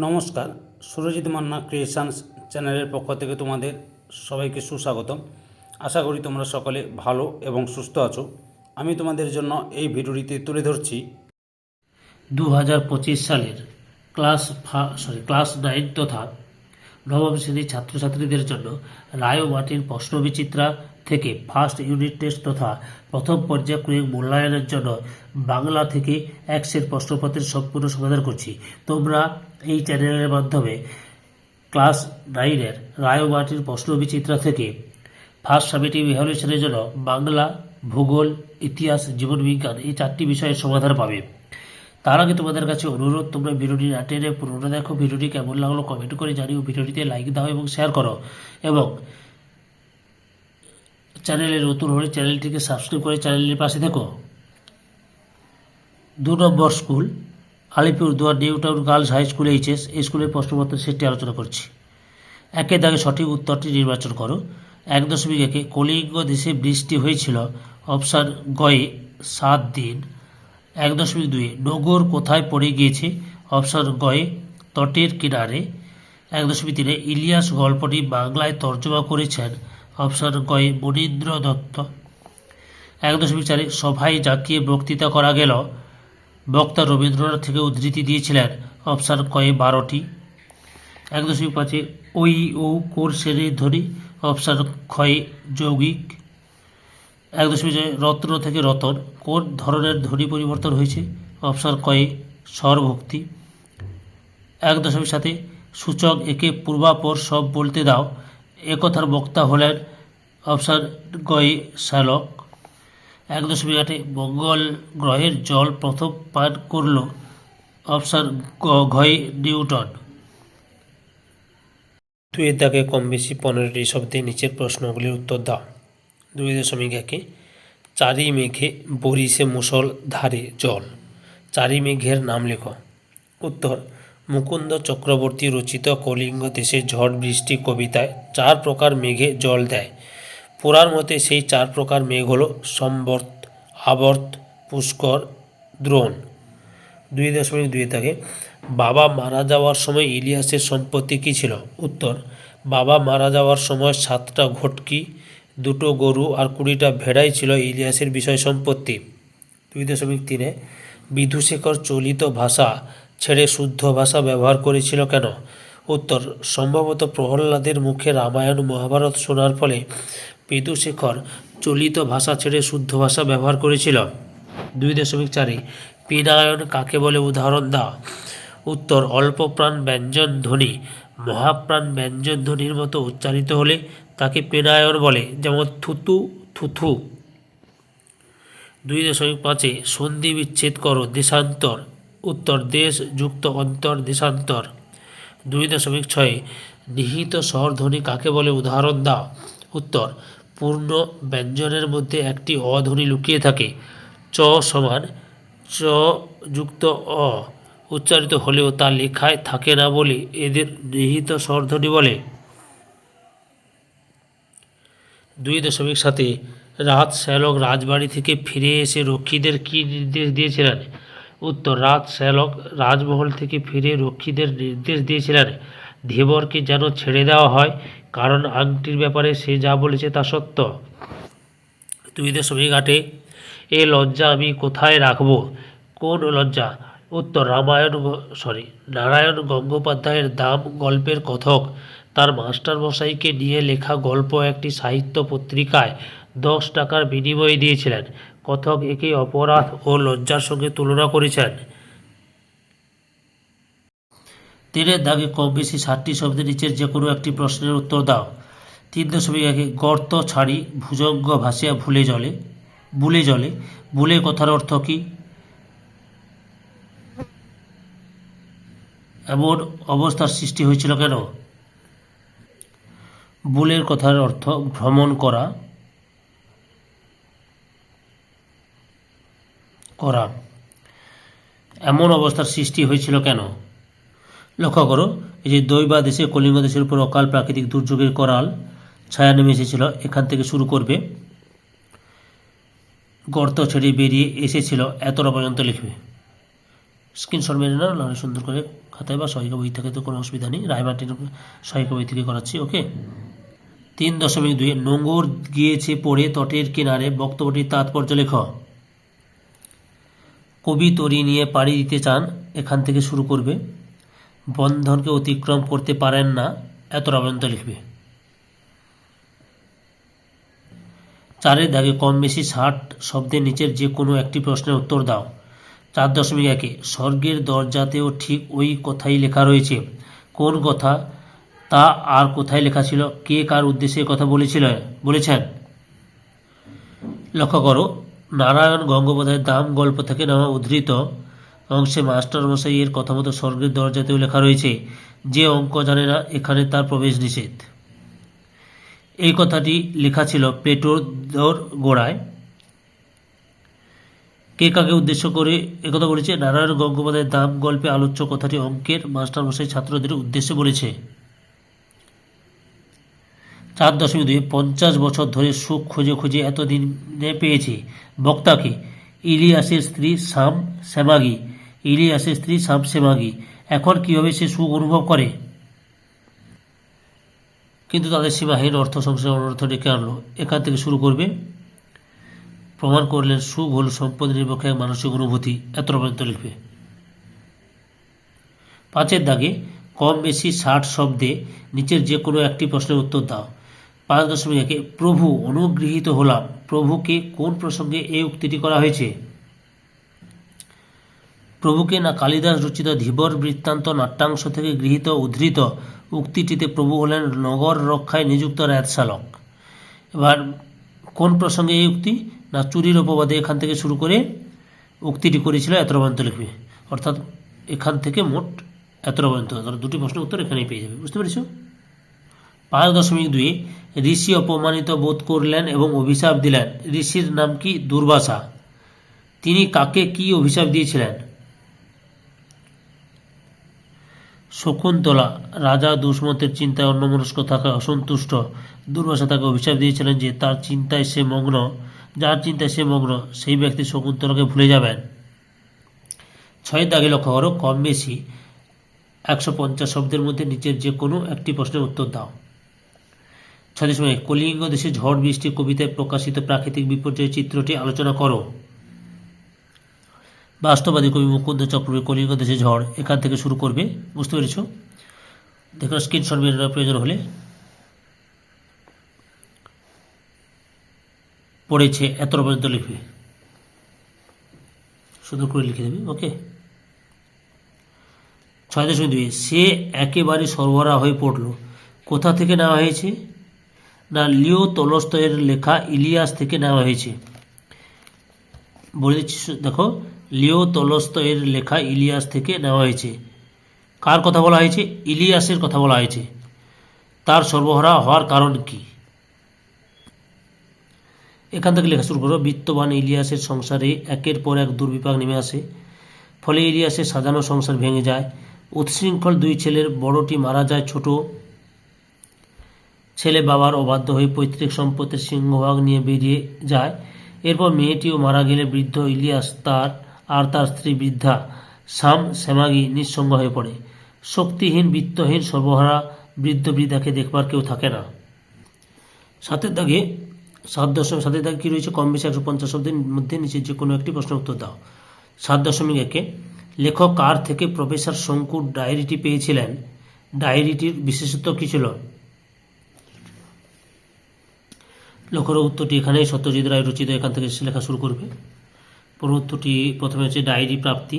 নমস্কার, সুরজিৎ মান্না ক্রিয়েশনস চ্যানেলের পক্ষ থেকে তোমাদের সবাইকে সুস্বাগতম। আশা করি তোমরা সকলে ভালো এবং সুস্থ আছো। আমি তোমাদের জন্য এই ভিডিওটিতে তুলে ধরছি দু হাজার পঁচিশ সালের ক্লাস সরি ক্লাস নাইন তথা নবম শ্রেণির ছাত্রছাত্রীদের জন্য রায় ও মাটির প্রশ্নবিচিত্রা থেকে ফার্স্ট ইউনিট টেস্ট তথা প্রথম পর্যায়ক্রমিক মূল্যায়নের জন্য বাংলা থেকে এক সেট প্রশ্নপত্রের সম্পূর্ণ সমাধান করছি। তোমরা এই চ্যানেলের মাধ্যমে ক্লাস নাইনের রায় ও মাটির প্রশ্নবিচিত্রা থেকে ফার্স্ট সামেটিভ ইভ্যালুয়েশনের জন্য বাংলা, ভূগোল, ইতিহাস, জীবনবিজ্ঞান এই চারটি বিষয়ের সমাধান পাবে। তার আগে তোমাদের কাছে অনুরোধ, তোমরা ভিডিওটি না টেনে দেখো। ভিডিওটি কেমন লাগল কমেন্ট করে জানিও। ভিডিওটিতে লাইক দাও এবং শেয়ার করো। এবং চ্যানেলে নতুন হলে চ্যানেলটিকে সাবস্ক্রাইব করে চ্যানেলের পাশে দেখো দু number school, Alipurduar new town girls high school HS, এই স্কুলের প্রশ্নপত্র সেটটি আলোচনা করছি। একে দাগে সঠিক উত্তরটি নির্বাচন করো। এক দশমিক একে কলিঙ্গ দেশে বৃষ্টি হয়েছিল, অপশান গয়ে সাত দিন। এক দশমিক দুই নগর কোথায় পড়ে গিয়েছে, অপশান গয়ে তটের কিনারে। এক দশমিক তিনে ইলিয়াস গল্পটি বাংলায় তর্জমা করেছেন অপশান গয়ে মনীন্দ্র দত্ত। এক দশমিক চারে সভায় জাঁকিয়ে বক্তৃতা করা গেল, বক্তা রবীন্দ্রনাথ থেকে উদ্ধৃতি দিয়েছিলেন অপশান কয়ে বারোটি। এক দশমিক পাঁচে ওই ও কোর শ্রেণির ধ্বনি অপশান ক্ষয়ে যৌগিক। এক দশমিক ছয় রত্ন থেকে রতন, কোন ধরনের ধ্বনি পরিবর্তন হয়েছে? অপশান কয়ে স্বরভক্তি। এক দশমিক সাথে সূচক একে পূর্বাপর সব বলতে দাও একথার বক্তা হলেন অপশান গয়ে শ্যালক। এক দশমিক আটে মঙ্গল গ্রহের জল প্রথম পান করল গ- ঘয়ে নিউটন। দুই দাগে কম বেশি পনেরোটি শব্দে নিচের প্রশ্নগুলির উত্তর দাও। দুই দশমিক একে চারি মেঘে বরিশে মুসল ধারে জল। চারি মেঘের নাম লেখো। উত্তর মুকুন্দ চক্রবর্তী রচিত কলিঙ্গ দেশে ঝড় বৃষ্টি কবিতায় চার প্রকার মেঘে জল দেয়। পুরার মতে সেই চার প্রকার মেঘ হল সম্বর্ত, আবর্ত, পুষ্কর, দ্রোণ। দুই দশমিক দুই থেকে, বাবা মারা যাওয়ার সময় ইলিয়াসের সম্পত্তি কী ছিল? উত্তর, বাবা মারা যাওয়ার সময় সাতটা ঘটকি, দুটো গরু আর কুড়িটা ভেড়াই ছিল ইলিয়াসের বিষয় সম্পত্তি। দুই দশমিক তিনে, বিধুশেখর চলিত ভাষা ছেড়ে শুদ্ধ ভাষা ব্যবহার করেছিল কেন? উত্তর, সম্ভবত প্রহ্লাদের মুখে রামায়ণ মহাভারত শোনার ফলে বিধুশেখর চলিত ভাষা ছেড়ে শুদ্ধ ভাষা ব্যবহার করেছিল। দুই দশমিক চারে পিনায়ন কাকে বলে উদাহরণ দাও উত্তর, অল্পপ্রাণ ব্যঞ্জন ধ্বনি। মহাপ্রাণ ব্যঞ্জন ধ্বনির মতো উচ্চারিত হলে তাকে পেনায়ন বলে, যেমন থুতু, থুথু। দুই দশমিক পাঁচে, সন্ধি বিচ্ছেদ করো, দেশান্তর। উত্তর দেশ যুক্ত অন্তর দেশান্তর। দুই দশমিক ছয়ে, নিহিত স্বরধ্বনি কাকে বলে? উদাহরণ দাও। উত্তর, পূর্ণ ব্যঞ্জনের মধ্যে একটি অধ্বনি লুকিয়ে থাকে। চ সমান চ যুক্ত অ। উচ্চারিত হলেও তা লেখায় থাকে না বলে এদের নিহিত স্বরধ্বনি বলে। দুই দশমিক সাথে রাত শ্যালক রাজবাড়ি থেকে ফিরে এসে রক্ষীদের কী নির্দেশ দিয়েছিলেন? উত্তর রাজ শ্যালক রাজমহল থেকে ফিরে রক্ষীদের নির্দেশ দিয়েছিলেন, ধীবরকে যেন ছেড়ে দেওয়া হয়, কারণ আংটির ব্যাপারে সে যা বলেছে তা সত্য। দুই দশমিক আটে এ লজ্জা আমি কোথায় রাখব? কোন লজ্জা? উত্তর রামায়ণ সরি নারায়ণ গঙ্গোপাধ্যায়ের দাম গল্পের কথক। তার মাস্টার মশাইকে নিয়ে লেখা গল্প একটি সাহিত্য পত্রিকায় দশ টাকার বিনিময়ে দিয়েছিলেন। কথক একে অপরাধ ও লজ্জার সঙ্গে তুলনা করেছেন। তিনের দাগে কম বেশি ষাটটি শব্দের নিচের যে কোনো একটি প্রশ্নের উত্তর দাও। তিন দশমিক একে গর্ত ছাড়ি, ভুজঙ্গ ভাসিয়া ভুলে জলে, বুলে জলে, বুলে কথার অর্থ কী? এমন অবস্থার সৃষ্টি হয়েছিল কেন? বুলের কথার অর্থ ভ্রমণ করা করা এমন অবস্থার সৃষ্টি হয়েছিল কেন? লক্ষ্য করো, এই যে দৈবা দেশে কলিঙ্গ দেশের উপর অকাল প্রাকৃতিক দুর্যোগের করাল, ছায়া নেমে এসেছিল, এখান থেকে শুরু করবে। গর্ত ছেড়ে বেরিয়ে এসেছিল এতটা পর্যন্ত লিখবে। স্ক্রিনশট মেরে নাও, নাহলে সুন্দর করে খাতায় বা সহায়িকা বই থেকে তো কোনো অসুবিধা নেই। রায়মার্টিন সহায়িকা বই থেকে করাচ্ছি, ওকে? তিন দশমিক দুই নোঙর গিয়েছে পড়ে, তটের কিনারে, বক্তব্যটির তাৎপর্য লেখ। কবি তরি নিয়ে পাড়ি দিতে চান, এখান থেকে শুরু করবে। বন্ধনকে অতিক্রম করতে পারেন না, এত পর্যন্ত লিখবে। চারের দাগে কম বেশি ষাট শব্দের নিচের যে কোনো একটি প্রশ্নের উত্তর দাও। চার দশমিক একে, স্বর্গের দরজাতেও ঠিক ওই কথাই লেখা রয়েছে। কোন কথা? তা আর কোথায় লেখা ছিল? কে কার উদ্দেশ্যে কথা বলেছিল, বলেছেন? লক্ষ্য করো নারায়ণ গঙ্গোপাধ্যায়ের দাম গল্প থেকে নেওয়া উদ্ধৃত অংশে মাস্টারমশাই এর কথা মতো স্বর্গের দরজাতেও লেখা রয়েছে, যে অঙ্ক জানে না, এখানে তার প্রবেশ নিষেধ। এই কথাটি লেখা ছিল প্লেটোর দর গোড়ায়। কে কাকে উদ্দেশ্য করে একথা বলেছে? নারায়ণ গঙ্গোপাধ্যায়ের দাম গল্পে আলোচ্য কথাটি অঙ্কের মাস্টারমশাই ছাত্রদের উদ্দেশ্যে বলেছে। চার দশমিক দুই, পঞ্চাশ বছর ধরে সুখ খুঁজে খুঁজে এতদিনে পেয়েছে। বক্তাকে ইলিয়াসের স্ত্রী শাম শ্যামাগি। ইলিয়াসের স্ত্রী শাম শ্যামাগি। এখন কীভাবে সে সুখ অনুভব করে? কিন্তু তাদের সীমাহীন অর্থ সংসার অনর্থ ডেকে আনলো। এখান থেকে শুরু করবে। প্রমাণ করলেন সুখ হল সম্পদ নিরপেক্ষ এক মানসিক অনুভূতি। এত পর্যন্ত লিখবে। পাঁচের দাগে, কম বেশি ষাট শব্দে নিচের যে কোনো একটি প্রশ্নের উত্তর দাও। পাঁচ দশমিক একে প্রভু অনুগৃহীত হলাম। প্রভুকে কোন প্রসঙ্গে এই উক্তিটি করা হয়েছে? প্রভুকে না কালিদাস রচিত ধীবর বৃত্তান্ত নাট্যাংশ থেকে গৃহীত উদ্ধৃত উক্তিটিতে প্রভু হলেন নগর রক্ষায় নিযুক্ত রায়তশালক এবার কোন প্রসঙ্গে এই উক্তি? না চুরির অপবাদে এখান থেকে শুরু করে উক্তিটি করেছিল এত পর্যন্ত লিখবে অর্থাৎ এখান থেকে মোট এত পর্যন্ত দুটি প্রশ্নের উত্তর এখানেই পেয়ে যাবে। বুঝতে পেরেছ? পাঁচ দশমিক দুই ঋষি অপমানিত বোধ করলেন এবং অভিশাপ দিলেন। ঋষির নাম কি? দুর্বাসা। তিনি কাকে কি অভিশাপ দিয়েছিলেন? শকুন্তলা, রাজা দুষ্মন্তের চিন্তায় অন্যমনস্ক থাকায় অসন্তুষ্ট। দুর্বাসা তাকে অভিশাপ দিয়েছিলেন যে তার চিন্তায় সে মগ্ন, যার চিন্তায় সে মগ্ন, সেই ব্যক্তি শকুন্তলাকে ভুলে যাবেন। ছয়ের দাগে লক্ষ্য করো, কম বেশি একশো পঞ্চাশ শব্দের মধ্যে নিচের যে কোনো একটি প্রশ্নের উত্তর দাও। ছয় সময় কলিঙ্গ দেশে ঝড় বৃষ্টি কবিতায় প্রকাশিত প্রাকৃতিক বিপর্যয়ের চিত্রটি আলোচনা করো। বাস্তবাদী কবি মুকুন্দ চক্রবর্তী কলিঙ্গ দেশে ঝড় এখান থেকে শুরু করবে। বুঝতে পেরেছ? দেখো স্ক্রিনশট বের প্রয়োজন হলে। পড়েছে, এত পর্যন্ত লিখবে সুন্দর করে লিখে দেবে, ওকে? ছয় দশমিক দুই, সে একেবারে সরবরাহ হয়ে পড়ল। কোথা থেকে নেওয়া হয়েছে? না লিও তলস্তয়ের লেখা ইলিয়াস থেকে নেওয়া হয়েছে। বলে দিচ্ছি, দেখো, লিও তলস্তয়ের লেখা ইলিয়াস থেকে নেওয়া হয়েছে। কার কথা বলা হয়েছে? ইলিয়াসের কথা বলা হয়েছে। তার সর্বহারা হওয়ার কারণ কি? এখান থেকে লেখা শুরু করো, বিত্তবান ইলিয়াসের সংসারে একের পর এক দুর্বিপাক নেমে আসে। ফলে ইলিয়াসের সাজানো সংসার ভেঙে যায়। উচ্ছৃঙ্খল দুই ছেলের বড়টি মারা যায় ছোট। ছেলে বাবার অবাধ্য হয়ে পৈতৃক সম্পত্তির সিংহভাগ নিয়ে বেরিয়ে যায়। এরপর মেয়েটিও মারা গেলে বৃদ্ধ ইলিয়াস তার আর তার স্ত্রী বৃদ্ধা সাম শ্যামাগি নিঃসঙ্গ হয়ে পড়ে। শক্তিহীন, বিত্তহীন, সর্বহারা বৃদ্ধ বৃদ্ধাকে দেখবার কেউ থাকে না। সাতের দাগে, সাত দশমিক, সাতের দাগে কী রয়েছে? কম বেশি একশো পঞ্চাশ শব্দের মধ্যে নিচে যে কোনো একটি প্রশ্ন উত্তর দাও। সাত দশমিক একে। লেখক কার থেকে প্রফেসর শঙ্কুর ডায়েরিটি পেয়েছিলেন? ডায়েরিটির বিশেষত্ব কী ছিল? লক্ষ্যর উত্তরটি এখানেই সত্যজিৎ রায় রচিত, এখান থেকে লেখা শুরু করবে। উত্তরটি, প্রথমে হচ্ছে ডায়েরি প্রাপ্তি।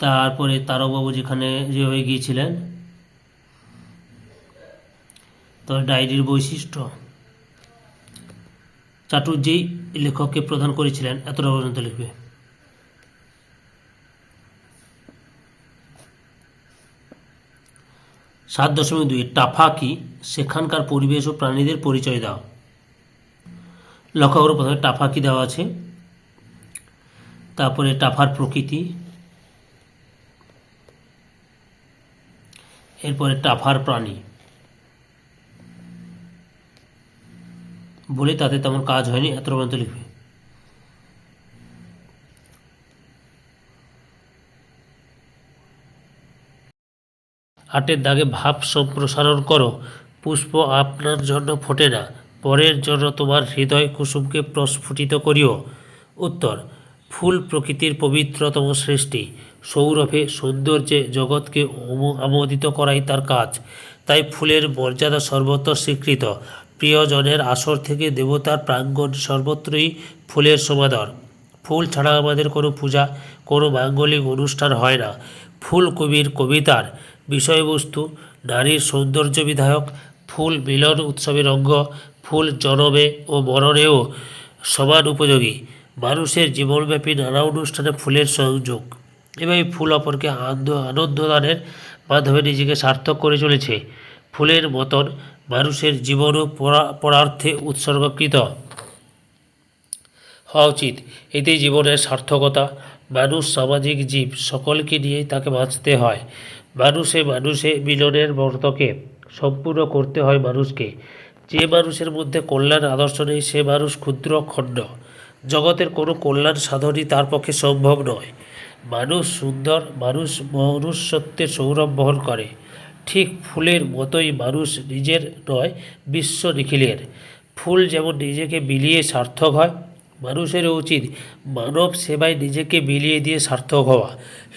তারপরে তারকবাবু যেখানে যেভাবে গিয়েছিলেন তারপরে ডায়েরির বৈশিষ্ট্য। চাটুর্যেই লেখককে প্রদান করেছিলেন, এতটা পর্যন্ত লিখবে। সাত দশমিক দুই টাফা কি সেখানকার পরিবেশ ও প্রাণীদের পরিচয় দাও। লক্ষ্য করো, প্রথমে টাফা কি দেওয়া আছে। তারপরে টাফার প্রকৃতি। এরপরে টাফার প্রাণী। বলে তাতে তেমন কাজ হয়নি এত পর্যন্ত লিখবে। হাটের দাগে ভাব সম্প্রসারণ করো। পুষ্প আপনার জন্য ফোটে না। পরের জন্য তোমার হৃদয় কুসুমকে প্রস্ফুটিত করিও। উত্তর, ফুল প্রকৃতির পবিত্রতম সৃষ্টি। সৌরভে সৌন্দর্যে জগৎকে আমোদিত করাই তার কাজ। তাই ফুলের মর্যাদা সর্বত্র স্বীকৃত। প্রিয়জনের আসর থেকে দেবতার প্রাঙ্গণ সর্বত্রই ফুলের সমাদর। ফুল ছাড়া আমাদের কোনো পূজা, কোনো মাঙ্গলিক অনুষ্ঠান হয় না। ফুল কবির কবিতার বিষয়বস্তু, নারীর সৌন্দর্য বিধায়ক ফুল মিলন উৎসবের অঙ্গ, ফুল জনমে ও মরণেও সমান উপযোগী। মানুষের জীবনব্যাপী নানা অনুষ্ঠানে ফুলের সংযোগ। এই ফুল অপরকে আনন্দ, আনন্দদানের মাধ্যমে নিজেকে সার্থক করে চলেছে। ফুলের মতন মানুষের জীবনও পরা- পরার্থে উৎসর্গকৃত। হওয়া উচিত। এতে জীবনের সার্থকতা, মানুষ, সামাজিক জীব সকলকে নিয়েই তাকে বাঁচতে হয়। মানুষে মানুষে মিলনের ব্রতকে সম্পূর্ণ করতে হয় মানুষকে। যে মানুষের মধ্যে কল্যাণ আদর্শ নেই, সে মানুষ ক্ষুদ্র, খণ্ড। জগতের কোনো কল্যাণ সাধনই তার পক্ষে সম্ভব নয়। মানুষ সুন্দর, মানুষ মনুষ্যত্বের সৌরভ বহন করে। ঠিক ফুলের মতোই মানুষ নিজের নয়, বিশ্ব নিখিলের। ফুল যেমন নিজেকে বিলিয়ে সার্থক হয় মানুষেরও উচিত মানব সেবায় নিজেকে বিলিয়ে দিয়ে সার্থক হওয়া।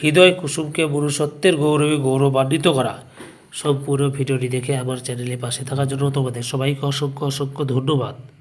হৃদয় কুসুমকে মনুষ্যত্বের গৌরবে গৌরবান্বিত করা। সম্পূর্ণ ভিডিওটি দেখে আমার চ্যানেলে পাশে থাকার জন্য তোমাদের সবাইকে অসংখ্য অসংখ্য ধন্যবাদ।